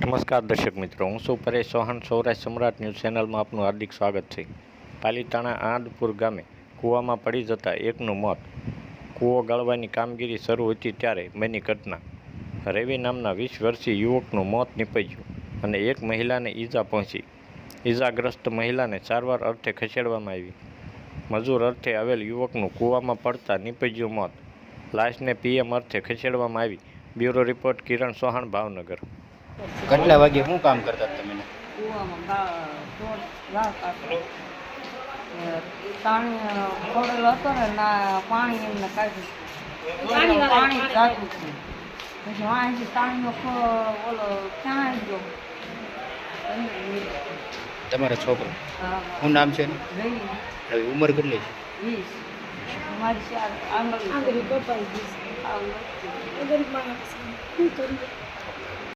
નમસ્કાર દર્શક મિત્રો, હું છું પરેશ ચૌહાણ, સૌરાષ્ટ્ર સમ્રાટ ન્યૂઝ ચેનલમાં આપનું હાર્દિક સ્વાગત છે. પાલીતાણા આંદપુર ગામે કૂવામાં પડી જતાં એકનું મોત. કૂવો ગાળવાની કામગીરી શરૂ હતી ત્યારે બની ઘટના. રવિ નામના વીસ વર્ષીય યુવકનું મોત નીપજ્યું અને એક મહિલાને ઈજા પહોંચી. ઈજાગ્રસ્ત મહિલાને સારવાર અર્થે ખસેડવામાં આવી. મજૂર અર્થે આવેલ યુવકનું કૂવામાં પડતા નીપજ્યું મોત. લાશને પીએમ અર્થે ખસેડવામાં આવી. Bureau report Kiran Chauhan, Bhavnagar. કેટલા વાગે શું કામ કરતા તમે? પાણી હતો ને પાણી એમને કાઢ્યું. પાણી જાતું પછી વાંચી પાણીનો ખો- ઓલો ક્યાં ગયો? તમારા છોકરો? શું નામ છે? હવે ઉંમર કેટલી છે? વીસ. મારી આંગળી. આંગળી કપાઈ ગઈ છે. આંગળી. ગરીબ માણસ શું કરીએ?